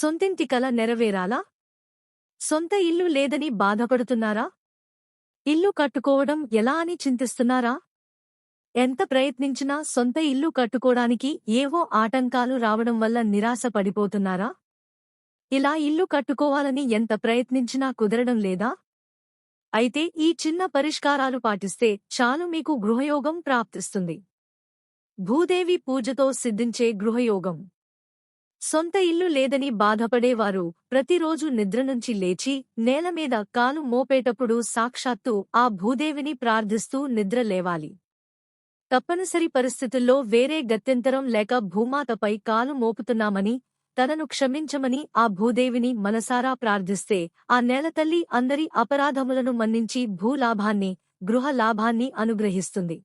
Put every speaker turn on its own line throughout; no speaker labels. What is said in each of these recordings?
సొంతింటి కల నెరవేరాలా? సొంత ఇల్లు లేదని బాధపడుతున్నారా? ఇల్లు కట్టుకోవడం ఎలా అని చింతిస్తున్నారా? ఎంత ప్రయత్నించినా సొంత ఇల్లు కట్టుకోడానికి ఏవో ఆటంకాలు రావడం వల్ల నిరాశ పడిపోతున్నారా? ఇలా ఇల్లు కట్టుకోవాలని ఎంత ప్రయత్నించినా కుదరడం లేదా? అయితే ఈ చిన్న పరిష్కారాలు పాటిస్తే చాలు మీకు గృహయోగం ప్రాప్తిస్తుంది. భూదేవి పూజతో సిద్ధించే గృహయోగం. సొంత ఇల్లు లేదని బాధపడేవారు. ప్రతిరోజు నిద్ర నుంచి లేచి నేలమీద కాలు మోపేటప్పుడు సాక్షాత్తు ఆ భూదేవిని ప్రార్థిస్తూ నిద్ర లేవాలి. తప్పనిసరి పరిస్థితుల్లో వేరే గత్యంతరం లేక భూమాతపై కాలు మోపుతున్నామని తనను క్షమించమని ఆ భూదేవిని మనసారా ప్రార్థిస్తే ఆ నేలతల్లి అందరి అపరాధములను మన్నించి భూలాభాన్ని గృహలాభాన్ని అనుగ్రహిస్తుంది.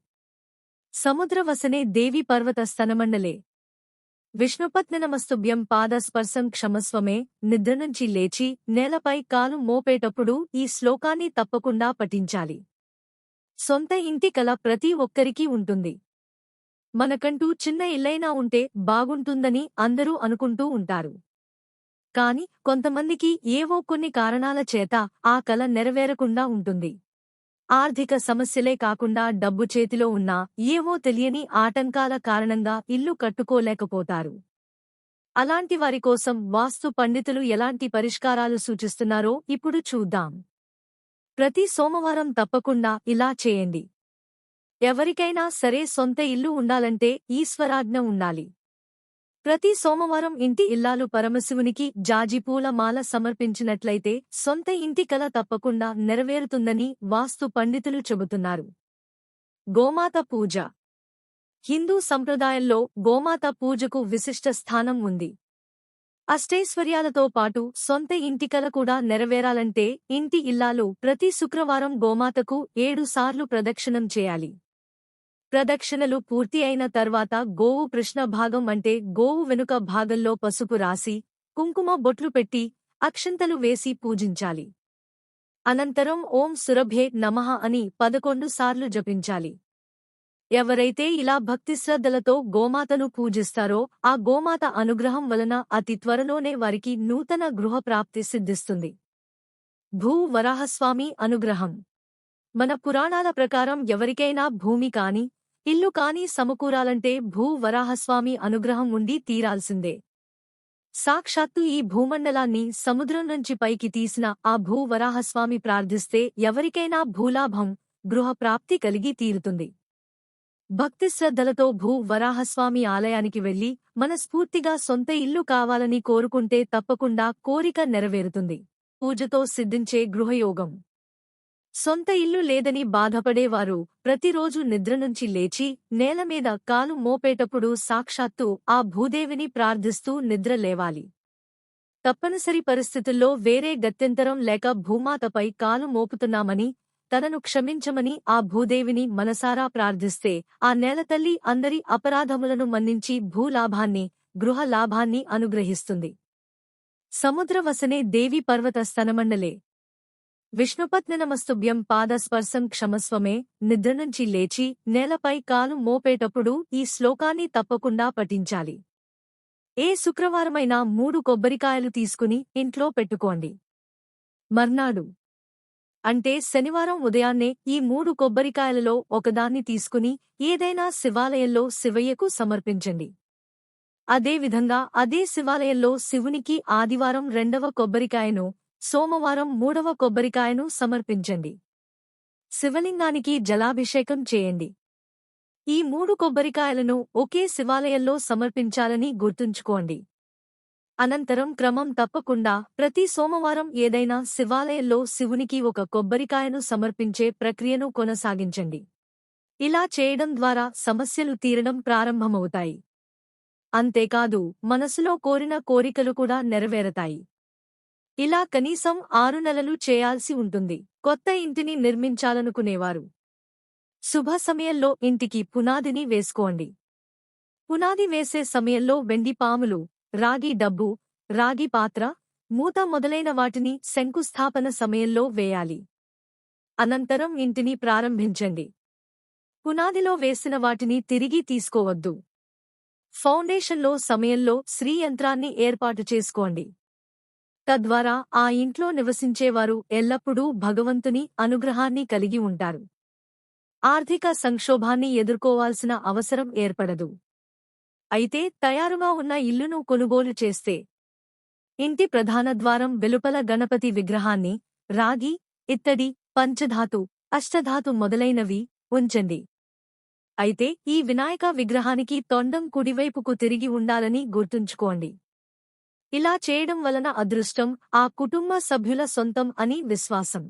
సముద్రవసనే దేవి పర్వత స్తనమండలే విష్ణుపత్నినమస్తుభ్యం పాదస్పర్శం క్షమస్వమే నిద్ర నుంచి లేచి నేలపై కాలు మోపేటప్పుడు ఈ శ్లోకాన్ని తప్పకుండా పఠించాలి. సొంత ఇంటి కల ప్రతి ఒక్కరికీ ఉంటుంది. మనకంటూ చిన్న ఇల్లైనా ఉంటే బాగుంటుందని అందరూ అనుకుంటూ ఉంటారు. కాని కొంతమందికి ఏవో కొన్ని కారణాల చేత ఆ కల నెరవేరకుండా ఉంటుంది. ఆర్థిక సమస్యలే కాకుండా డబ్బు చేతిలో ఉన్నా ఏవో తెలియని ఆటంకాల కారణంగా ఇల్లు కట్టుకోలేకపోతారు. అలాంటి వారి కోసం వాస్తు పండితులు ఎలాంటి పరిష్కారాలు సూచిస్తున్నారో ఇప్పుడు చూద్దాం. ప్రతి సోమవారం తప్పకుండా ఇలా చేయండి. ఎవరికైనా సరే సొంత ఇల్లు ఉండాలంటే ఈశ్వరాజ్ఞ ఉండాలి. ప్రతి సోమవారం ఇంటి ఇల్లాలు పరమశివునికి జాజిపూల మాల సమర్పించినట్లయితే సొంత ఇంటి కల తప్పకుండా నెరవేరుతుందని వాస్తు పండితులు చెబుతున్నారు. గోమాత పూజ. హిందూ సంప్రదాయంలో గోమాత పూజకు విశిష్ట స్థానం ఉంది. అష్టైశ్వర్యాలతో పాటు సొంత ఇంటికల కూడా నెరవేరాలంటే ఇంటి ఇల్లాలు ప్రతి శుక్రవారం గోమాతకు ఏడు సార్లు ప్రదక్షిణం చేయాలి. ప్రదక్షిణలు పూర్తి అయిన తర్వాత గోవు కృష్ణ భాగం అంటే గోవు వెనుక భాగంలో పసుపు రాసి కుంకుమ బొట్లు పెట్టి అక్షంతలు వేసి పూజించాలి. అనంతరం ఓం సురభే నమః అని పదకొండు సార్లు జపించాలి. ఎవరైతే ఇలా భక్తిశ్రద్ధలతో గోమాతను పూజిస్తారో ఆ గోమాత అనుగ్రహం వలన అతి త్వరలోనే వారికి నూతన గృహప్రాప్తి సిద్ధిస్తుంది. భూ వరాహస్వామి అనుగ్రహం. మన పురాణాల ప్రకారం ఎవరికైనా భూమి కాని ఇల్లు కాని సమకూరాలంటే భూ వరాహస్వామి అనుగ్రహం ఉండి తీరాల్సిందే. సాక్షాత్తు ఈ భూమండలాన్ని సముద్రం నుంచి పైకి తీసిన ఆ భూ వరాహస్వామి ప్రార్థిస్తే ఎవరికైనా భూలాభం గృహప్రాప్తి కలిగి తీరుతుంది. భక్తి శ్రద్ధలతో భూ వరాహస్వామి ఆలయానికి వెళ్ళి మనస్ఫూర్తిగా సొంత ఇల్లు కావాలని కోరుకుంటే తప్పకుండా కోరిక నెరవేరుతుంది. పూజతో సిద్ధించే గృహయోగం. సొంత ఇల్లు లేదని బాధపడేవారు. ప్రతిరోజు నిద్ర నుంచి లేచి నేలమీద కాలు మోపేటప్పుడు సాక్షాత్తు ఆ భూదేవిని ప్రార్థిస్తూ నిద్ర లేవాలి. తప్పనిసరి పరిస్థితుల్లో వేరే గత్యంతరం లేక భూమాతపై కాలు మోపుతున్నామని తనను క్షమించమని ఆ భూదేవిని మనసారా ప్రార్థిస్తే ఆ నేలతల్లి అందరి అపరాధములను మన్నించి భూలాభాన్ని గృహలాభాన్ని అనుగ్రహిస్తుంది. సముద్రవసనే దేవి పర్వత స్తనమండలే విష్ణుపత్నినమస్తుభ్యం పాదస్పర్శం క్షమస్వమే నిద్ర నుంచి లేచి నేలపై కాలు మోపేటప్పుడు ఈ శ్లోకాన్ని తప్పకుండా పఠించాలి. ఏ శుక్రవారమైనా మూడు కొబ్బరికాయలు తీసుకుని ఇంట్లో పెట్టుకోండి. మర్నాడు. అంటే శనివారం ఉదయాన్నే ఈ మూడు కొబ్బరికాయలలో ఒకదాన్ని తీసుకుని ఏదైనా శివాలయంలో శివయ్యకు సమర్పించండి. అదేవిధంగా అదే శివాలయంలో శివునికి ఆదివారం రెండవ కొబ్బరికాయను సోమవారం మూడవ కొబ్బరికాయను సమర్పించండి. శివలింగానికి జలాభిషేకం చేయండి. ఈ మూడు కొబ్బరికాయలను ఒకే శివాలయంలో సమర్పించాలని గుర్తుంచుకోండి. అనంతరం క్రమం తప్పకుండా ప్రతి సోమవారం ఏదైనా శివాలయంలో శివునికి ఒక కొబ్బరికాయను సమర్పించే ప్రక్రియను కొనసాగించండి. ఇలా చేయడం ద్వారా సమస్యలు తీరడం ప్రారంభమవుతాయి. అంతేకాదు మనసులో కోరిన కోరికలు కూడా నెరవేరతాయి. ఇలా కనీసం ఆరు నెలలు చేయాల్సి ఉంటుంది. కొత్త ఇంటిని నిర్మించాలనుకునేవారు. శుభ సమయంలో ఇంటికి పునాదిని వేసుకోండి. పునాది వేసే సమయంలో వెండి పాములు రాగి డబ్బు రాగి పాత్ర మూత మొదలైన వాటిని శంకుస్థాపన సమయంలో వేయాలి. అనంతరం ఇంటిని ప్రారంభించండి. పునాదిలో వేసిన వాటిని తిరిగి తీసుకోవద్దు. ఫౌండేషన్లో సమయంలో శ్రీ యంత్రాన్ని ఏర్పాటు చేసుకోండి. తద్వారా ఆ ఇంట్లో నివసించేవారు ఎల్లప్పుడూ భగవంతుని అనుగ్రహాన్ని కలిగి ఉంటారు. ఆర్థిక సంక్షోభాన్ని ఎదుర్కోవాల్సిన అవసరం ఏర్పడదు. అయితే తయారుగా ఉన్న ఇల్లును కొనుగోలు చేస్తే ఇంటి ప్రధాన ద్వారం వెలుపల గణపతి విగ్రహాన్ని రాగి ఇత్తడి పంచధాతు అష్టధాతు మొదలైనవి ఉంచండి. అయితే ఈ వినాయక విగ్రహానికి తొండం కుడివైపుకు తిరిగి ఉండాలని గుర్తుంచుకోండి. ఇలా చేయడం వలన అదృష్టం ఆ కుటుంబ సభ్యుల సొంతం అని విశ్వాసం.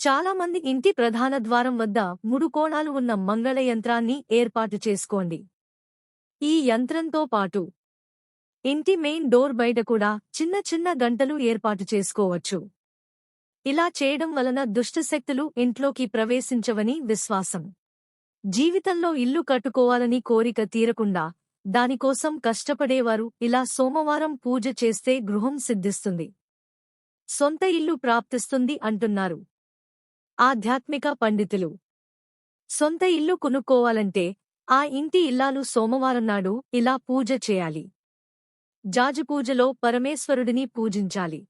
చాలామంది ఇంటి ప్రధాన ద్వారం వద్ద మూడు కోణాలు ఉన్న మంగళ యంత్రాన్ని ఏర్పాటు చేసుకోండి. ఈ యంత్రంతో పాటు ఇంటి మెయిన్ డోర్ బయట కూడా చిన్న చిన్న గంటలు ఏర్పాటు చేసుకోవచ్చు. ఇలా చేయడం వలన దుష్టశక్తులు ఇంట్లోకి ప్రవేశించవని విశ్వాసం. జీవితంలో ఇల్లు కట్టుకోవాలని కోరిక తీరకుండా దానికోసం కష్టపడేవారు ఇలా సోమవారం పూజ చేస్తే గృహం సిద్ధిస్తుంది. సొంత ఇల్లు ప్రాప్తిస్తుంది అంటున్నారు. ఆధ్యాత్మిక పండితులు. సొంత ఇల్లు కొనుక్కోవాలంటే ఆ ఇంటి ఇల్లాలు సోమవారం నాడు ఇలా పూజ చేయాలి. జాజుపూజలో పరమేశ్వరుడిని పూజించాలి.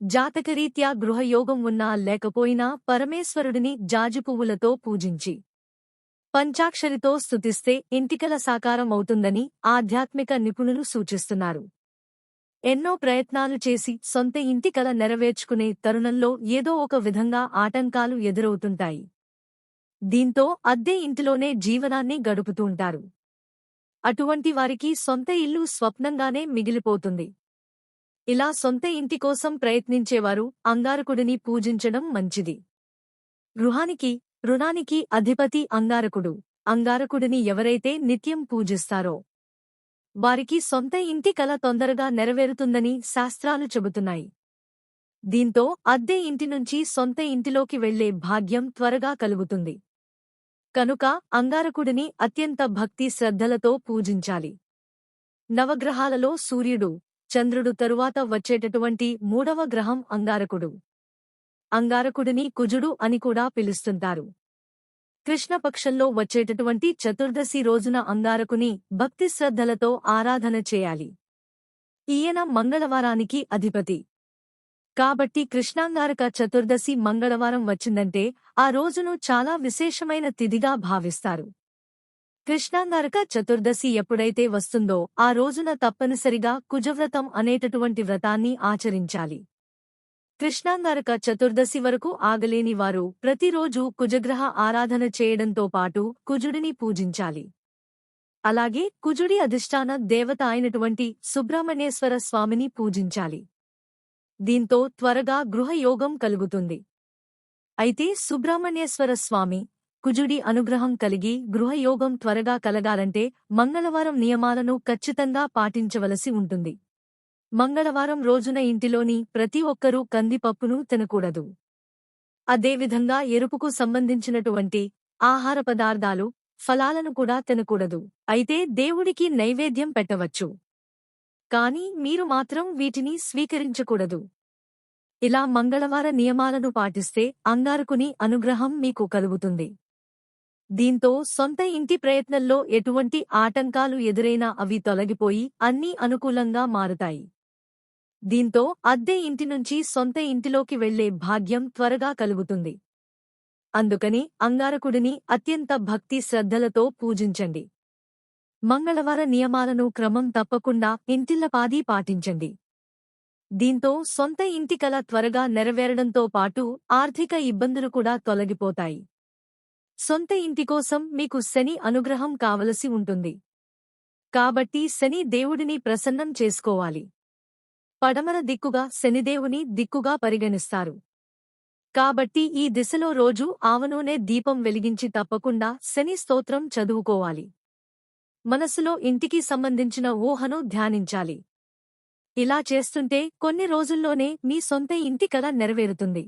జాతకరీత్యా గృహయోగం ఉన్నా లేకపోయినా పరమేశ్వరుడిని జాజిపువ్వులతో పూజించి పంచాక్షరితో స్తుతిస్తే ఇంటికల సాకారం అవుతుందని ఆధ్యాత్మిక నిపుణులు సూచిస్తున్నారు. ఎన్నో ప్రయత్నాలు చేసి సొంత ఇంటి కల నెరవేర్చుకునే తరుణంలో ఏదో ఒక విధంగా ఆటంకాలు ఎదురవుతుంటాయి. దీంతో అద్దె ఇంటిలోనే జీవనాన్ని గడుపుతుంటారు అటువంటి వారికి సొంత ఇల్లు స్వప్నంగానే మిగిలిపోతుంది. ఇలా సొంత ఇంటి కోసం ప్రయత్నించేవారు అంగారకుడిని పూజించడం మంచిది. గృహానికి రుణానికి అధిపతి అంగారకుడు. అంగారకుడిని ఎవరైతే నిత్యం పూజిస్తారో వారికి సొంత ఇంటి కల తొందరగా నెరవేరుతుందని శాస్త్రాలు చెబుతున్నాయి. దీంతో అద్దె ఇంటి నుంచి సొంత ఇంటిలోకి వెళ్ళే భాగ్యం త్వరగా కలుగుతుంది. కనుక అంగారకుడిని అత్యంత భక్తి శ్రద్ధలతో పూజించాలి. నవగ్రహాలలో సూర్యుడు చంద్రుడు తరువాత వచ్చేటటువంటి మూడవ గ్రహం అంగారకుడు. అంగారకుడిని కుజుడు అని కూడా పిలుస్తుంటారు. కృష్ణపక్షంలో వచ్చేటటువంటి చతుర్దశి రోజున అంగారకుని భక్తి శ్రద్ధలతో ఆరాధన చేయాలి. ఈయన మంగళవారానికి అధిపతి. కాబట్టి కృష్ణాంగారక చతుర్దశి మంగళవారం వచ్చిందంటే ఆ రోజును చాలా విశేషమైన తిథిగా భావిస్తారు. కృష్ణాంగారక చతుర్దశి ఎప్పుడైతే వస్తుందో ఆ రోజున తప్పనిసరిగా కుజవ్రతం అనేటటువంటి వ్రతాన్ని ఆచరించాలి. కృష్ణాంగారక చతుర్దశి వరకు ఆగలేని వారు ప్రతిరోజు కుజగ్రహ ఆరాధన చేయడంతో పాటు కుజుడిని పూజించాలి. అలాగే కుజుడి అధిష్టాన దేవత అయినటువంటి సుబ్రహ్మణ్యేశ్వర స్వామిని పూజించాలి. దీంతో త్వరగా గృహయోగం కలుగుతుంది. అయితే సుబ్రహ్మణ్యేశ్వర స్వామి కుజుడి అనుగ్రహం కలిగి గృహయోగం త్వరగా కలగాలంటే మంగళవారం నియమాలను ఖచ్చితంగా పాటించవలసి ఉంటుంది. మంగళవారం రోజున ఇంటిలోని ప్రతి ఒక్కరూ కందిపప్పును తినకూడదు. అదేవిధంగా ఎరుపుకు సంబంధించినటువంటి ఆహార పదార్థాలు ఫలాలను కూడా తినకూడదు. అయితే దేవుడికి నైవేద్యం పెట్టవచ్చు. కాని మీరు మాత్రం వీటిని స్వీకరించకూడదు. ఇలా మంగళవార నియమాలను పాటిస్తే అంగారకుని అనుగ్రహం మీకు కలుగుతుంది. దీంతో సొంత ఇంటి ప్రయత్నంలో ఎటువంటి ఆటంకాలు ఎదురైనా అవి తొలగిపోయి అన్నీ అనుకూలంగా మారుతాయి. దీంతో అద్దె ఇంటి నుంచి సొంత ఇంటిలోకి వెళ్ళే భాగ్యం త్వరగా కలుగుతుంది. అందుకని అంగారకుడిని అత్యంత భక్తి శ్రద్ధలతో పూజించండి. మంగళవార నియమాలను క్రమం తప్పకుండా ఇంటిల్లపాదీ పాటించండి. దీంతో సొంత ఇంటి కల త్వరగా నెరవేరడంతో పాటు ఆర్థిక ఇబ్బందులు కూడా తొలగిపోతాయి. సొంత ఇంటి కోసం మీకు శని అనుగ్రహం కావలసి ఉంటుంది. కాబట్టి శని దేవుడిని ప్రసన్నం చేసుకోవాలి. పడమర దిక్కుగా శనిదేవుని దిక్కుగా పరిగణిస్తారు. కాబట్టి ఈ దిశలో రోజు ఆవనూనె దీపం వెలిగించి తప్పకుండా శని స్తోత్రం చదువుకోవాలి. మనసులో ఇంటికి సంబంధించిన ఊహను ధ్యానించాలి. ఇలా చేస్తుంటే కొన్ని రోజుల్లోనే మీ సొంత ఇంటి కల నెరవేరుతుంది.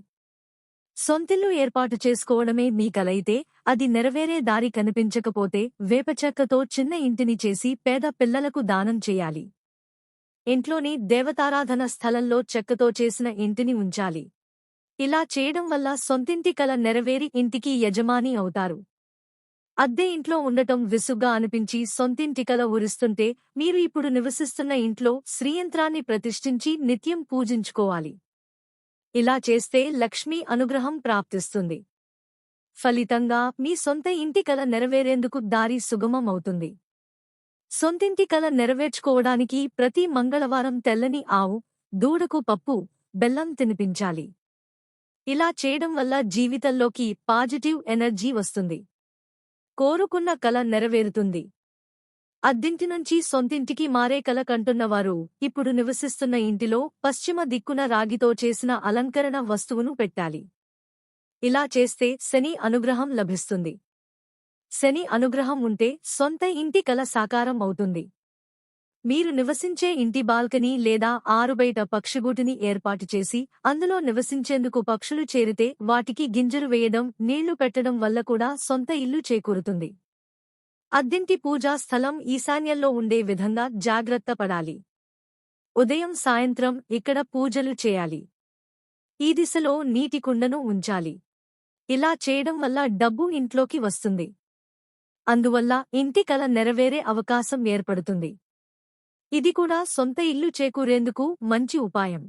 సొంతిల్లు ఏర్పాటు చేసుకోవడమే మీ కలయితే అది నెరవేరే దారి కనిపించకపోతే వేపచెక్కతో చిన్న ఇంటిని చేసి పేద పిల్లలకు దానం చేయాలి. ఇంట్లోని దేవతారాధన స్థలంలో చెక్కతో చేసిన ఇంటిని ఉంచాలి. ఇలా చేయడం వల్ల సొంతింటి కల నెరవేరి ఇంటికి యజమాని అవుతారు. అద్దె ఇంట్లో ఉండటం విసుగ్గా అనిపించి సొంతింటి కల ఉరిస్తుంటే మీరు ఇప్పుడు నివసిస్తున్న ఇంట్లో శ్రీయంత్రాన్ని ప్రతిష్ఠించి నిత్యం పూజించుకోవాలి. ఇలా చేస్తే లక్ష్మీ అనుగ్రహం ప్రాప్తిస్తుంది. ఫలితంగా మీ సొంత ఇంటి కల నెరవేరేందుకు దారి సుగమం అవుతుంది సొంతింటి కల నెరవేర్చుకోవడానికి ప్రతి మంగళవారం తెల్లని ఆవు దూడకు పప్పు బెల్లం తినిపించాలి. ఇలా చేయడం వల్ల జీవితంలోకి పాజిటివ్ ఎనర్జీ వస్తుంది. కోరుకున్న కల నెరవేరుతుంది. అద్దింటి నుంచి సొంతింటికి మారే కల కంటున్నవారు ఇప్పుడు నివసిస్తున్న ఇంటిలో పశ్చిమ దిక్కున రాగితో చేసిన అలంకరణ వస్తువును పెట్టాలి. ఇలా చేస్తే శని అనుగ్రహం లభిస్తుంది. శని అనుగ్రహం ఉంటే సొంత ఇంటి కల సాకారం అవుతుంది. మీరు నివసించే ఇంటి బాల్కనీ లేదా ఆరుబయట పక్షిగూటిని ఏర్పాటు చేసి అందులో నివసించేందుకు పక్షులు చేరితే వాటికి గింజలు వేయడం నీళ్ళు పెట్టడం వల్ల కూడా సొంత ఇల్లు చేకూరుతుంది. అద్దింటి పూజా స్థలం ఈశాన్యంలో ఉండే విధంగా జాగ్రత్త పడాలి. ఉదయం సాయంత్రం ఇక్కడ పూజలు చేయాలి. ఈ దిశలో నీటి కుండను ఉంచాలి. ఇలా చేయడం వల్ల డబ్బు ఇంట్లోకి వస్తుంది. అందువల్ల ఇంటి కల నెరవేరే అవకాశం ఏర్పడుతుంది. ఇది కూడా సొంత ఇల్లు చేకూరేందుకు మంచి ఉపాయం.